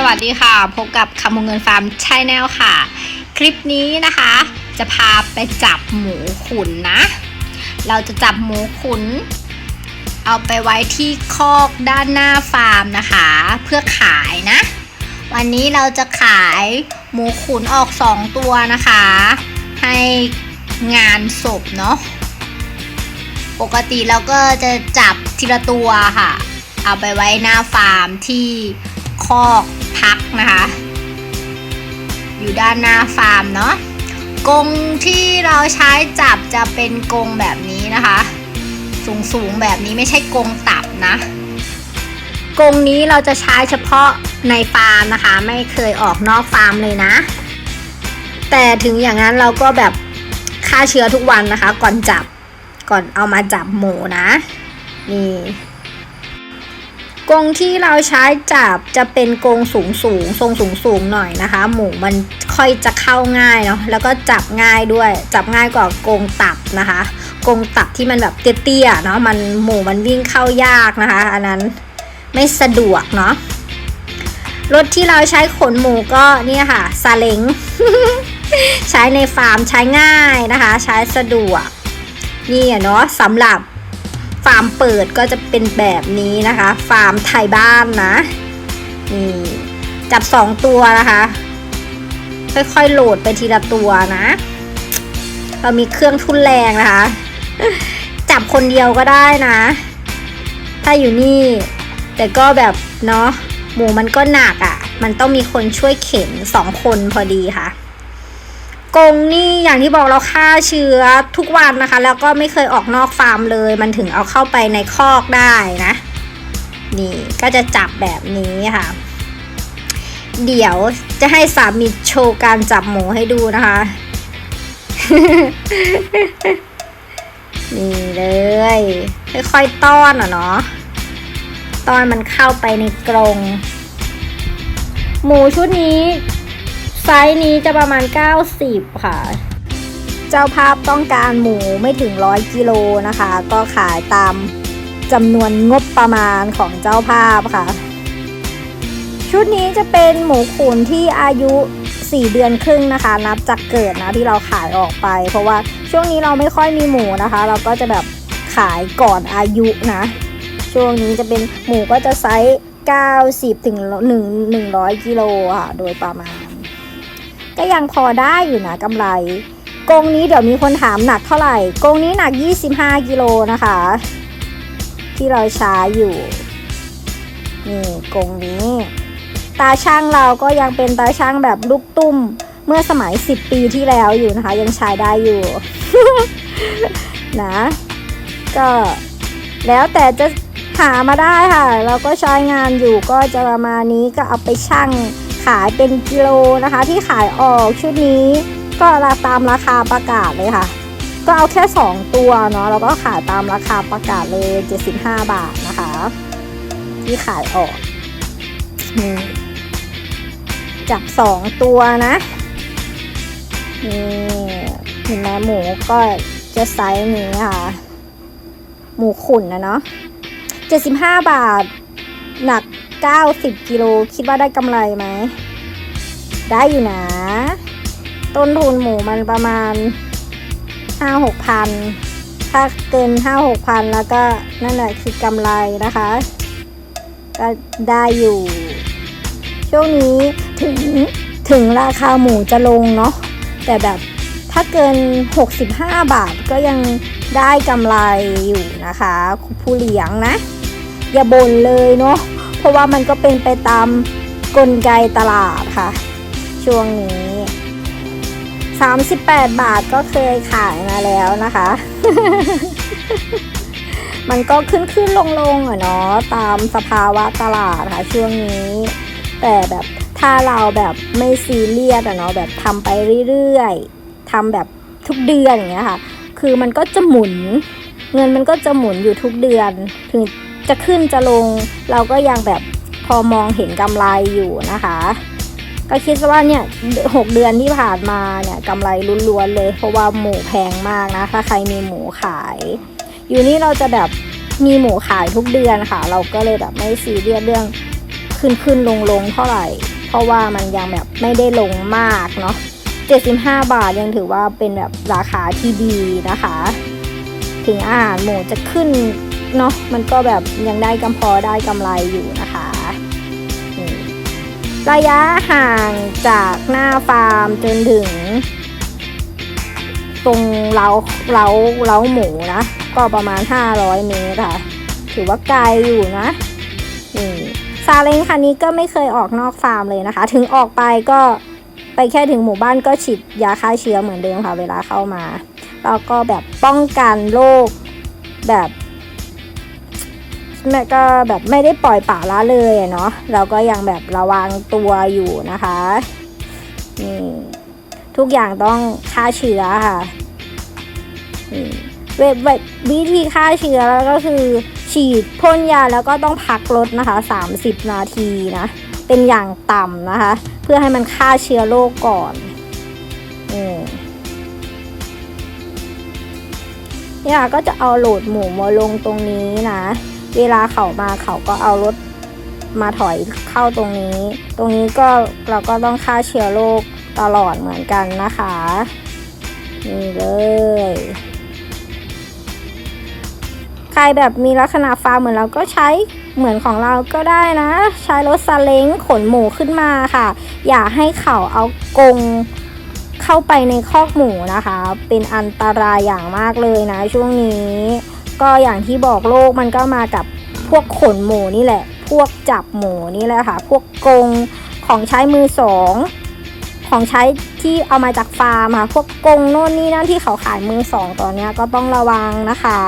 สวัสดีค่ะ พบกับคำวงเงินฟาร์มชาแนลค่ะ คลิปนี้นะคะ จะพาไปจับหมูขุนนะ เราจะจับหมูขุน เอาไปไว้ที่คอกด้านหน้าฟาร์มนะคะ เพื่อขายนะ วันนี้เราจะขายหมูขุนออก2ตัวนะคะ ให้งานศพเนาะปกติเราก็จะจับทีละตัวค่ะ เอาไปไว้หน้าฟาร์มที่คอก พักนะคะ อยู่ด้านหน้าฟาร์มเนาะกรงที่เราใช้จับจะเป็นกรงแบบนี้นะคะสูงสูงๆแบบนี้ไม่ใช่กรงตับนะกรงนี้เราจะใช้เฉพาะในฟาร์มนะคะ ไม่เคยออกนอกฟาร์มเลยนะ แต่ถึงอย่างนั้นเราก็แบบฆ่าเชื้อทุกวันนะคะ ก่อนจับก่อนเอามาจับหมูนะนี่ กรงที่เราใช้จับจะเป็นกรงสูงสูงทรงสูงสูงหน่อยนะคะ หมูมันค่อยจะเข้าง่ายเนาะแล้วก็จับง่ายด้วย จับง่ายกว่ากรงตับนะคะกรงตับที่มันแบบเตี้ยๆเนาะมันหมูมันวิ่งเข้ายากนะคะ อันนั้นไม่สะดวกเนาะรถที่เราใช้ขนหมูก็เนี่ยค่ะซาเล้งใช้ในฟาร์มใช้ง่ายนะคะ ใช้สะดวกนี่เนาะสำหรับ ฟาร์มเปิดก็จะเป็นแบบนี้นะคะ ฟาร์มไทยบ้านนะนี่จับสองตัวนะคะ ค่อยๆโหลดไปทีละตัวนะ เรามีเครื่องทุนแรงนะคะ จับคนเดียวก็ได้นะ ถ้าอยู่นี่ แต่ก็แบบเนาะหมูมันก็หนักอะ่ะ มันต้องมีคนช่วยเข็นสองคนพอดีค่ะ กรงนี่อย่างที่บอกเราฆ่าเชื้อทุกวันนะคะ แล้วก็ไม่เคยออกนอกฟาร์มเลย มันถึงเอาเข้าไปในคอกได้นะ นี่ก็จะจับแบบนี้ค่ะ เดี๋ยวจะให้สามีโชว์การจับหมูให้ดูนะคะ นี่เลย ค่อยๆต้อนอะเนาะต้อนมันเข้าไปในกรง หมูชุดนี้ ไซส์นี้จะประมาณ 90 ค่ะ เจ้าภาพต้องการหมูไม่ถึง100กิโลนะคะ ก็ขายตามจำนวนงบประมาณของเจ้าภาพค่ะ ชุดนี้จะเป็นหมูขุนที่อายุ 4 เดือนครึ่งนะคะ นับจากเกิดนะที่เราขายออกไป เพราะว่าช่วงนี้เราไม่ค่อยมีหมูนะคะ เราก็จะแบบขายก่อนอายุนะ ช่วงนี้จะเป็นหมูก็จะไซส์90ถึง1 100กิโลค่ะ โดยประมาณ ก็ยังพอได้อยู่นะกำไรกรงนี้เดี๋ยวมีคนถามหนักเท่าไหร่กรงนี้หนัก 25กิโลนะคะ ที่เราใช้อยู่นี่กรงนี้ ตาช่างเราก็ยังเป็นตาช่างแบบลูกตุ้มเมื่อสมัย 10 ปีที่แล้วอยู่นะคะ ยังใช้ได้อยู่นะ ก็แล้วแต่จะหามาได้ค่ะ เราก็ใช้งานอยู่ก็จะประมาณนี้ก็เอาไปชั่ง ขายเป็นกิโลนะคะ ที่ขายออกชุดนี้ก็ราตามราคาประกาศเลยค่ะ ก็เอาแค่ 2 ตัวเนาะแล้วก็ขายตามราคาประกาศเลย 75 บาทนะคะ ที่ขายออกจับ 2 ตัวนะนี่เห็นไหมหมูก็จะไซส์นี้ค่ะ หมูขุนนะเนาะ75 บาทหนัก 90 กิโล คิดว่าได้กำไรไหม ได้อยู่นะ ต้นทุนหมูมันประมาณ 5-6พัน ถ้าเกิน 5-6พันแล้วก็นั่นแหละคือกำไรนะคะ ก็ได้อยู่ ช่วงนี้ถึงถึงราคาหมูจะลงเนาะ แต่แบบถ้าเกิน 65 บาทก็ยังได้กำไรอยู่นะคะผู้เลี้ยงนะ อย่าบ่นเลยเนาะ เพราะว่ามันก็เป็นไปตามกลไกตลาดค่ะ ช่วงนี้ 38 บาทก็เคยขายมาแล้วนะคะ มันก็ขึ้นขึ้นลงลงอะเนาะตามสภาวะตลาดค่ะ ช่วงนี้ แต่แบบถ้าเราแบบไม่ซีเรียสอะเนาะแบบทำไปเรื่อยๆทำแบบทุกเดือนอย่างเงี้ยค่ะ คือมันก็จะหมุน เงินมันก็จะหมุนอยู่ทุกเดือนถึง จะขึ้นจะลง เราก็ยังแบบพอมองเห็นกำไรอยู่นะคะ ก็คิดว่าเนี่ยหกเดือนที่ผ่านมาเนี่ยกำไรล้วนๆเลย เพราะว่าหมูแพงมากนะ ถ้าใครมีหมูขาย อยู่นี่เราจะแบบมีหมูขายทุกเดือนค่ะ เราก็เลยแบบไม่ซีเรียสเรื่องขึ้นขึ้นลงลงเท่าไหร่ เพราะว่ามันยังแบบไม่ได้ลงมากเนาะ75 บาทยังถือว่าเป็นแบบราคาที่ดีนะคะ ถึงอาหารหมูจะขึ้น เนาะมันก็แบบยังได้กำพอได้กำไรอยู่นะคะระยะห่างจากหน้าฟาร์มจนถึง ตรงเล้าเล้าเล้าหมูนะ ก็ประมาณ 500 เมตรค่ะ ถือว่าไกลอยู่นะนี่ซาเล้งคันนี้ก็ไม่เคยออกนอกฟาร์มเลยนะคะ ถึงออกไปก็ไปแค่ถึงหมู่บ้านก็ฉีดยาฆ่าเชื้อเหมือนเดิมค่ะ เวลาเข้ามา แล้วก็แบบป้องกันโรคแบบ ก็แบบไม่ได้ปล่อยป่าละเลยเนาะเราก็ยังแบบระวังตัวอยู่นะคะนี่ทุกอย่างต้องฆ่าเชื้อค่ะนี่เวเววิธีฆ่าเชื้อแล้วก็คือฉีดพ่นยาแล้วก็ต้องพักรถนะคะ 30 นาทีนะ เป็นอย่างต่ำนะคะ เพื่อให้มันฆ่าเชื้อโรคก่อนอืมเนี่ยก็จะเอาโหลดหมูมาลงตรงนี้นะ เวลาเขามาเขาก็เอารถมาถอยเข้าตรงนี้ ตรงนี้ก็เราก็ต้องฆ่าเชื้อโรคตลอดเหมือนกันนะคะ นี่เลย ใครแบบมีลักษณะฟาร์มเหมือนเราก็ใช้เหมือนของเราก็ได้นะ ใช้รถซาเล้งขนหมูขึ้นมาค่ะ อย่าให้เขาเอากงเข้าไปในคอกหมูนะคะ เป็นอันตรายอย่างมากเลยนะช่วงนี้ ก็อย่างที่บอกโลกมันก็มากับพวกขนหมูนี่แหละ พวกจับหมูนี่แหละค่ะ พวกกรงของใช้มือสองของใช้ที่เอามาจากฟาร์มค่ะ พวกกรงโน่นนี่นั่นที่เขาขายมือสองตอนนี้ก็ต้องระวังนะคะ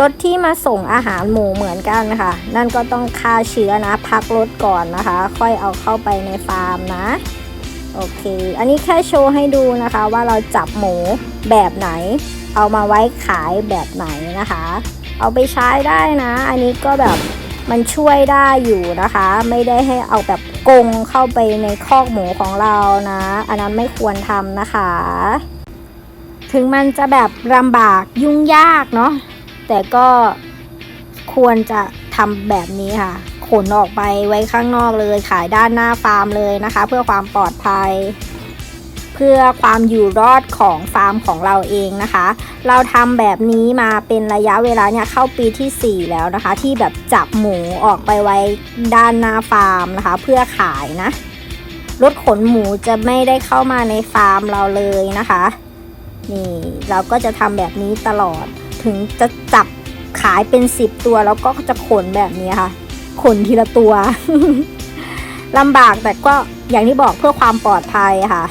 รถที่มาส่งอาหารหมูเหมือนกันค่ะ นั่นก็ต้องฆ่าเชื้อนะ พักรถก่อนนะคะ ค่อยเอาเข้าไปในฟาร์มนะ โอเค อันนี้แค่โชว์ให้ดูนะคะว่าเราจับหมูแบบไหน เอามาไว้ขายแบบไหนนะคะ เอาไปใช้ได้นะ อันนี้ก็แบบมันช่วยได้อยู่นะคะ ไม่ได้ให้เอาแบบกงเข้าไปในคอกหมูของเรานะ อันนั้นไม่ควรทำนะคะ ถึงมันจะแบบลำบากยุ่งยากเนาะแต่ก็ควรจะทำแบบนี้ค่ะ ขนออกไปไว้ข้างนอกเลยขายด้านหน้าฟาร์มเลยนะคะ เพื่อความปลอดภัย เพื่อความอยู่รอดของฟาร์มของเราเองนะคะ เราทำแบบนี้มาเป็นระยะเวลาเนี่ยเข้าปีที่ 4 แล้วนะคะ ที่แบบจับหมูออกไปไว้ด้านหน้าฟาร์มนะคะ เพื่อขายนะรถขนหมูจะไม่ได้เข้ามาในฟาร์มเราเลยนะคะ นี่เราก็จะทำแบบนี้ตลอดถึงจะจับขายเป็น 10 ตัวแล้วก็จะขนแบบนี้ค่ะ ขนทีละตัวลำบากแต่ก็อย่างที่บอกเพื่อความปลอดภัยค่ะ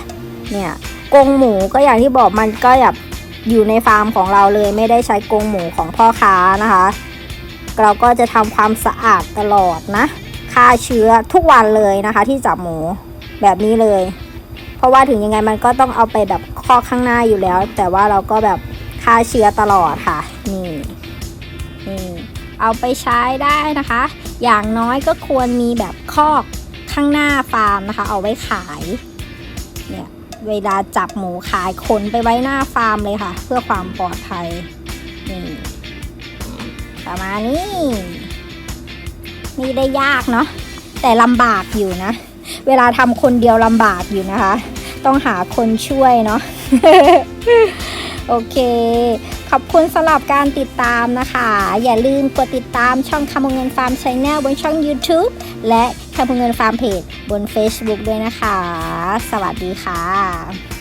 เนี่ยกงหมูก็อย่างที่บอกมันก็แบบอยู่ในฟาร์มของเราเลยไม่ได้ใช้กงหมูของพ่อค้านะคะ เราก็จะทำความสะอาดตลอดนะฆ่าเชื้อทุกวันเลยนะคะ ที่จับหมูแบบนี้เลย เพราะว่าถึงยังไงมันก็ต้องเอาไปแบบข้อข้างหน้าอยู่แล้ว แต่ว่าเราก็แบบฆ่าเชื้อตลอดค่ะ นี่นี่เอาไปใช้ได้นะคะ อย่างน้อยก็ควรมีแบบคอกข้างหน้าฟาร์มนะคะ เอาไว้ขายเนี่ย เวลาจับหมูขายขนไปไว้หน้าฟาร์มเลยค่ะ เพื่อความปลอดภัยนี่ประมาณนี้นี่ได้ยากเนาะแต่ลำบากอยู่นะ เวลาทำคนเดียวลำบากอยู่นะคะ ต้องหาคนช่วยเนาะโอเค ขอบคุณสำหรับการติดตามนะคะ อย่าลืมกดติดตามช่องคำเงินฟาร์มชแนลบนช่อง YouTube และคำเงินฟาร์มเพจบน Facebook ด้วยนะคะ สวัสดีค่ะ